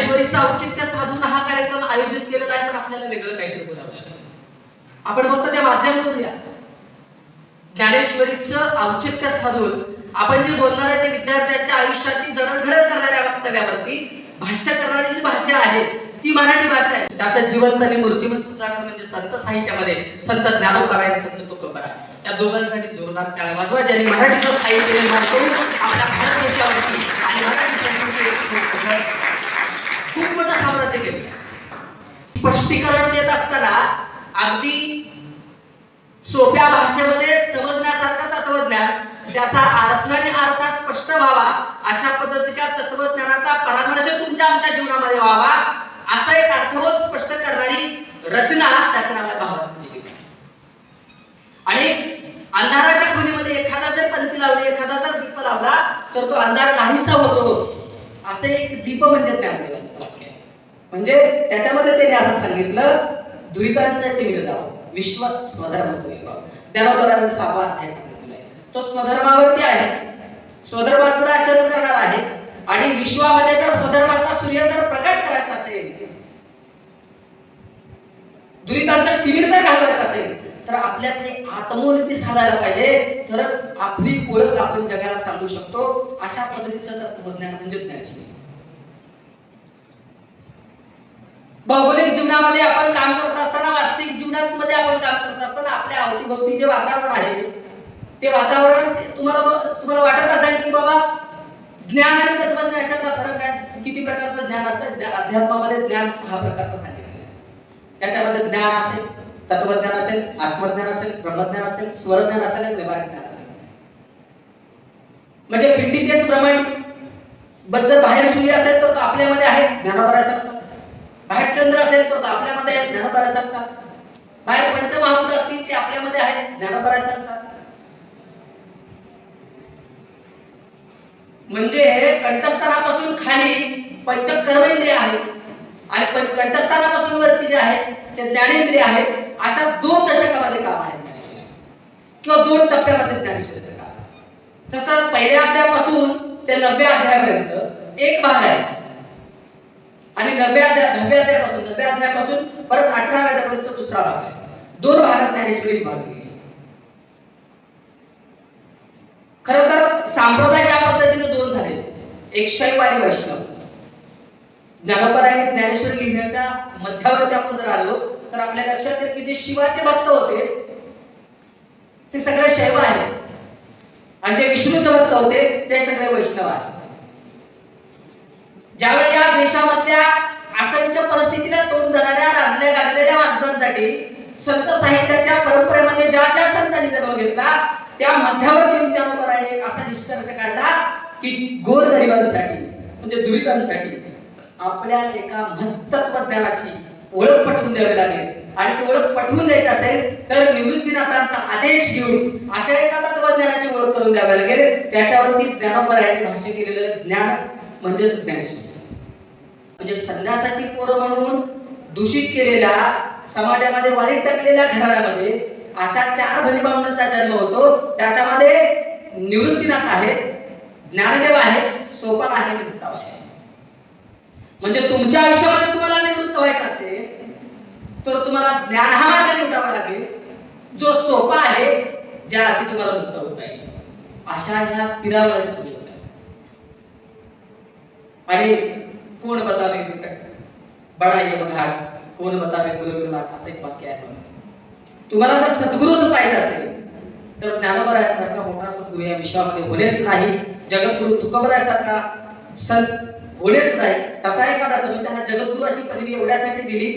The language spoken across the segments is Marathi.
ज्ञानेश्वरीचा औचित्य साधून हा कार्यक्रम आयोजित केलेला आहे पण आपल्याला वेगळं काहीतरी बोलावं आपण फक्त ते माध्यम करूया. ज्ञानेश्वरीचं औचित्य साधून आपण जे बोलणार आहे ते विद्यार्थ्यांच्या आयुष्याची जडणघडण करणाऱ्या वक्तव्यावरती भाष्य करणारी जी भाषा आहे ती मराठी भाषा आहे. त्याचं जिवंत आणि मूर्तिमंत म्हणजे संत साहित्यामध्ये संत ज्ञानोपरा आणि संत तुकोबरा या दोघांसाठी जोरदार टाळ्या वाजवा ज्यांनी मराठीचं साहित्य निर्माण करून आपल्या भारत देशावरती आणि मराठी संस्कृतीवर खूप मोठं साम्राज्य केलं. स्पष्टीकरण देत असताना अगदी सोप्या भाषेमध्ये समजण्यासारखं तत्वज्ञान त्याचा अर्थ आणि अर्थ स्पष्ट व्हावा अशा पद्धतीच्या तत्वज्ञानाचा परामर्श तुमच्या आमच्या जीवनामध्ये व्हावा असा एक अर्थबोध स्पष्ट करणारी रचना त्याचं नाव आहे आणि अंधाराच्या खोलीमध्ये एखादा जर पंथी लावली एखादा जर दीप लावला तर तो अंधार नाहीसा होतो. असे एक दीप म्हणजे ज्ञानदेवांचं वाक्य आहे. म्हणजे त्याच्यामध्ये त्यांनी असं सांगितलं दुरितांचं टिमिर जाव विश्व स्वधर्म विभाग. ज्ञानोबरांनी सहावा अध्याय सांगितलाय तो स्वधर्मावरती आहे. स्वधर्माचं आचरण करणार आहे. आणि विश्वामध्ये जर स्वधर्माचा सूर्य जर प्रकट करायचा असेल दुरितांचा टिमिर जर घालवायचा असेल तर आपल्यातली आत्मोन्नती साधायला पाहिजे. तरच आपली ओळख आपण जगाला सांगू शकतो. अशा पद्धतीचं तत्वज्ञान म्हणजे ज्ञानशील भौगोलिक जीवनामध्ये आपण काम करत असताना वास्तविक जीवनात मध्ये आपण काम करत असताना आपल्या अवतीभोवती जे वातावरण आहे ते वातावरण तुम्हाला तुम्हाला वाटत असेल की बाबा ज्ञान आणि तत्वज्ञानाचा फरक आहे. किती प्रकारचं ज्ञान असतं? अध्यात्मामध्ये ज्ञान सहा प्रकारचं सांगितलं त्याच्यामध्ये ज्ञान असेल तत्वज्ञान असेल आत्मज्ञान असेल ब्रह्मज्ञान असेल स्वरज्ञान असेल आणि व्यवहारिक ज्ञान असेल. म्हणजे पिंडी तेच ब्रह्मांड जर बाहेर सूर्य असेल तर तो आपल्यामध्ये आहे ज्ञानोबरासारखा बाहेर चंद्र असेल तर तो आपल्यामध्ये आहे ज्ञानोबरासारखा बाहेर पंचमहाभूत असतील ते आपल्यामध्ये आहे ज्ञानोबरासारखा म्हणजे कंठस्थानापासून खाली पंचकर्मेंद्रिय आहे. आणि पण कंठस्थानापासून वरती जे आहे ते ज्ञानेंद्रिय आहे अशा दोन दशकामध्ये काम आहे किंवा दोन टप्प्यामध्ये ज्ञानेश्वरीचं काम तसं पहिल्या अध्यायापासून ते नवव्या अध्यायापर्यंत एक भाग आहे. आणि नवव्या अध्याय नवव्या अध्यायापासून नवव्या अध्यायापासून परत अठराव्या अध्यायापर्यंत दुसरा भाग आहे. दोन भागात ज्ञानेश्वरी भाग खर तर सांप्रदाय ज्या पद्धतीने दोन झाले एक शैव आणि वैष्णव. ज्ञानोबा आणि ज्ञानेश्वर लिहिण्याच्या मध्यावरती आपण जर आलो तर आपल्या लक्षात येईल की जे शिवाचे भक्त होते ते सगळे शैव आहेत. आणि जे विष्णूचे भक्त होते ते सगळे वैष्णव आहेत. ज्यावेळी या देशामधल्या असंख्य परिस्थितीला तोंड देणाऱ्या राजल्या गाजलेल्या माणसांसाठी संत साहित्याच्या परंपरेमध्ये ज्या ज्या संतांनी जन्म घेतला त्या मध्यावरती येऊन ज्ञानोबराने एक असा निष्कर्ष काढला की गोरगरिबांसाठी म्हणजे दुरितांसाठी आपल्या एका महत्त्वज्ञानाची ओळख पटवून द्यावी लागेल. आणि ती ओळख पटवून द्यायची असेल तर निवृत्तीनाथांचा आदेश घेऊन अशा एका तत्वज्ञानाची ओळख करून द्यावी लागेल. त्याच्यावरती ज्ञानोबराने भाष्य केलेलं ज्ञान म्हणजेच ज्ञानेश्वर. म्हणजे संन्यासाची पोरं म्हणून दूषित केलेल्या समाजामध्ये वाईट टाकलेल्या घराण्यामध्ये अशा चार बलिबामणांचा जन्म होतो. त्याच्यामध्ये निवृत्तीनाथ आहे ज्ञानदेव आहे सोपान आहे आहे. म्हणजे तुमच्या आयुष्यामध्ये तुम्हाला निवृत्त व्हायचं असेल तर तुम्हाला ज्ञान हा मार्ग निवडावा लागेल. जो सोपा आहे ज्या अर्थी तुम्हाला मुक्त होता येईल अशा ह्या पिरावळांची आणि कोण बतावे बडा ये घाट कोण बतावे गुरु असं एक वाक्य आहे तुम्हाला जर सद्गुरूच पाहिजे असेल तर ज्ञानोबरायासारखा मोठा सद्गुरू या विश्वामध्ये होणेच नाही. जगद्गुरु तुकोबरायासारखा संत होणेच नाही. तसा एखादा असं मी त्यांना जगद्गुरू अशी पदवी एवढ्यासाठी दिली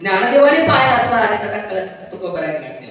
ज्ञानदेवाने पाय रचला आणि त्याचा कळस तुकोबऱ्याने घातलेला